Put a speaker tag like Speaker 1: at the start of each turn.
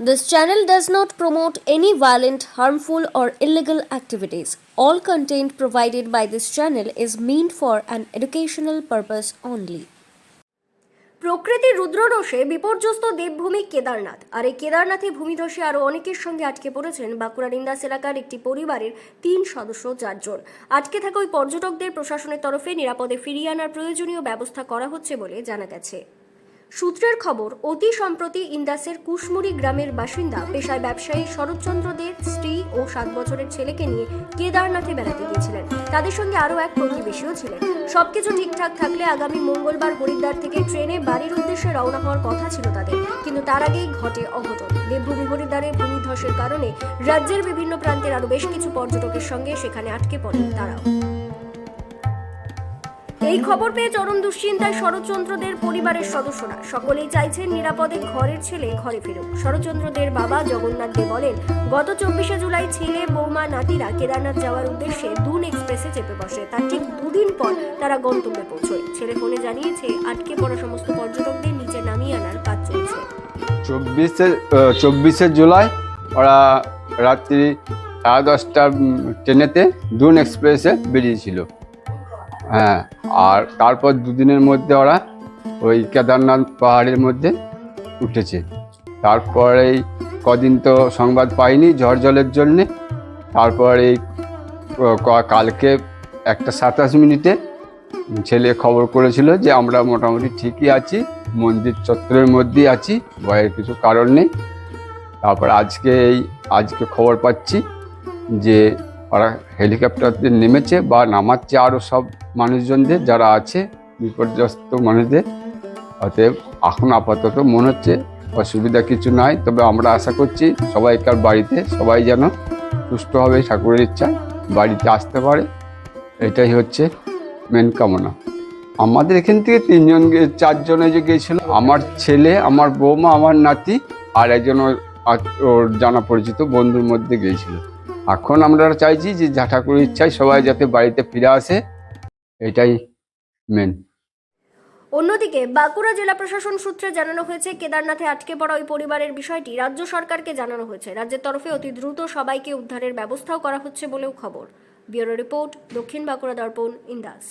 Speaker 1: This channel does not promote any violent, harmful, or illegal activities. All content provided by this channel is meant for an educational purpose only. প্রকৃতির রুদ্ররোষে বিপর্যস্ত দেবভূমি কেদারনাথ আর এই কেদারনাথে ভূমিধসে আরও অনেকের সঙ্গে আটকে পড়েছেন বাঁকুড়ার ইন্দাস এলাকার একটি পরিবারের তিন সদস্য চারজন আটকে থাকা ওই পর্যটকদের প্রশাসনের তরফে নিরাপদে ফিরিয়ে আনার প্রয়োজনীয় ব্যবস্থা করা হচ্ছে বলে জানা গেছে সূত্রের খবর, অতি সম্প্রতি ইন্দাসের কুশমুড়ি গ্রামের বাসিন্দা, পেশায় ব্যবসায়ী শরৎচন্দ্র দের স্ত্রী ও সাত বছরের ছেলেকে নিয়ে কেদারনাথে বেড়াতে গিয়েছিলেন। তাদের সঙ্গে আরও এক প্রতিবেশীও ছিলেন। সবকিছু ঠিকঠাক থাকলে আগামী মঙ্গলবার হরিদ্বার থেকে ট্রেনে বাড়ির উদ্দেশ্যে রওনা হওয়ার কথা ছিল তাদের। কিন্তু তার আগেই ঘটে অঘটন। দেবভূমি হরিদ্বারে ভূমিধসের কারণে রাজ্যের বিভিন্ন প্রান্তের আরও বেশ কিছু পর্যটকের সঙ্গে সেখানে আটকে পড়েন তারাও। এই খবর পেয়ে চরম দুশ্চিন্তায় শরৎচন্দ্রদের পরিবারের সদস্যরা সকলেই চাইছেন নিরাপদে ঘরের ছেলে ঘরে ফিরুক। শরৎচন্দ্রদের বাবা জগন্নাথ দে বলেন, গত চব্বিশে জুলাই ছেলে বৌমা নাতিরা কেদারনাথ যাওয়ার উদ্দেশ্যে দুন এক্সপ্রেসে চেপে বসে। তার ঠিক দুদিন পর তারা গন্তব্যে পৌঁছয়। ছেলে ফোনে জানিয়েছে, আটকে পড়া সমস্ত পর্যটকদের নিচে নামিয়ে আনার কাজ চলছে।
Speaker 2: চব্বিশে চব্বিশে জুলাই ওরা রাত্রি সাড়ে দশটা ট্রেনেতে দুন এক্সপ্রেসে বেরিয়েছিল। হ্যাঁ আর তারপর দুদিনের মধ্যে ওরা ওই কেদারনাথ পাহাড়ের মধ্যে উঠেছে। তারপরেই কদিন তো সংবাদ পাইনি ঝড় জলের জন্যে। তারপর এই কালকে একটা সাতাশ মিনিটে ছেলে খবর করেছিল যে আমরা মোটামুটি ঠিকই আছি, মন্দির চত্বরের মধ্যেই আছি, ভয়ের কিছু কারণ নেই। তারপর আজকে এই, আজকে খবর পাচ্ছি যে ওরা হেলিকপ্টারতে নেমেছে বা নামাচ্ছে আরও সব মানুষজনদের যারা আছে, বিপর্যস্ত মানুষদের, অতএব এখন আপাতত মনে হচ্ছে অসুবিধা কিছু নাই। তবে আমরা আশা করছি সবাইকার বাড়িতে সবাই যেন সুস্থভাবে ঠাকুরের ইচ্ছায় বাড়িতে আসতে পারে। এটাই হচ্ছে মেন কামনা। আমাদের এখান থেকে তিনজন চারজনে যে গিয়েছিল, আমার ছেলে, আমার বৌমা, আমার নাতি আর একজন ওর জানা পরিচিত বন্ধুর মধ্যে গিয়েছিল। এখন আমরা চাইছি যা ঠাকুরের ইচ্ছায় সবাই যাতে বাড়িতে ফিরে আসে। এটাই মেন
Speaker 1: অন্যদিকে, বাঁকুড়া জেলা প্রশাসন সূত্রে জানানো হয়েছে, কেদারনাথে আটকে পড়া ওই পরিবারের বিষয়টি রাজ্য সরকারকে জানানো হয়েছে। রাজ্যের তরফে অতি দ্রুত সবাইকে উদ্ধারের ব্যবস্থাও করা হচ্ছে বলেও খবর। ব্যুরো রিপোর্ট, দক্ষিণ বাঁকুড়া দর্পণ, ইন্দাস।